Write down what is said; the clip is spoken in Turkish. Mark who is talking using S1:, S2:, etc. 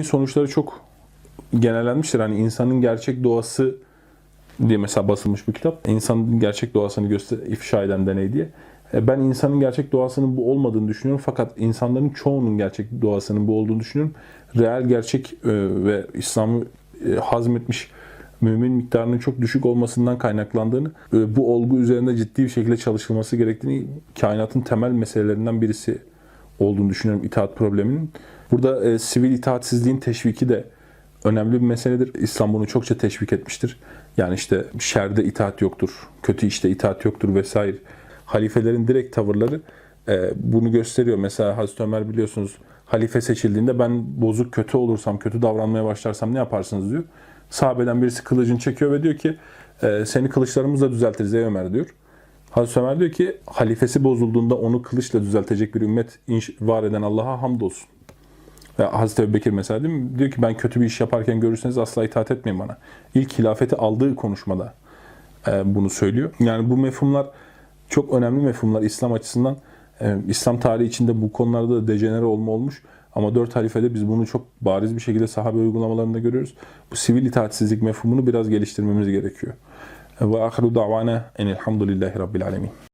S1: sonuçları çok genellenmiştir. Hani insanın gerçek doğası diye mesela basılmış bir kitap. İnsanın gerçek doğasını göster ifşa eden deney diye. E, Ben insanın gerçek doğasının bu olmadığını düşünüyorum. Fakat insanların çoğunun gerçek doğasının bu olduğunu düşünüyorum. Reel gerçek e, ve İslam'ı e, hazmetmiş mümin miktarının çok düşük olmasından kaynaklandığını, bu olgu üzerinde ciddi bir şekilde çalışılması gerektiğini, kainatın temel meselelerinden birisi olduğunu düşünüyorum itaat probleminin. Burada e, sivil itaatsizliğin teşviki de önemli bir meseledir. İslam bunu çokça teşvik etmiştir. Yani işte şerde itaat yoktur, kötü işte itaat yoktur vesaire. Halifelerin direkt tavırları e, bunu gösteriyor. Mesela Hazreti Ömer biliyorsunuz halife seçildiğinde ben bozuk kötü olursam, kötü davranmaya başlarsam ne yaparsınız diyor. Sahabeden birisi kılıcını çekiyor ve diyor ki e, seni kılıçlarımızla düzeltiriz ey Ömer diyor. Hazreti Ömer diyor ki halifesi bozulduğunda onu kılıçla düzeltecek bir ümmet var eden Allah'a hamdolsun. Hazreti Ebubekir mesela değil mi? Diyor ki ben kötü bir iş yaparken görürseniz asla itaat etmeyin bana. İlk hilafeti aldığı konuşmada e, bunu söylüyor. Yani bu mefhumlar çok önemli mefhumlar İslam açısından. E, İslam tarihi içinde bu konularda da dejenere olma olmuş. Ama dört halifede biz bunu çok bariz bir şekilde sahabe uygulamalarında görüyoruz. Bu sivil itaatsizlik mefhumunu biraz geliştirmemiz gerekiyor. Ve ahiru davana enelhamdülillahi rabbil alemin.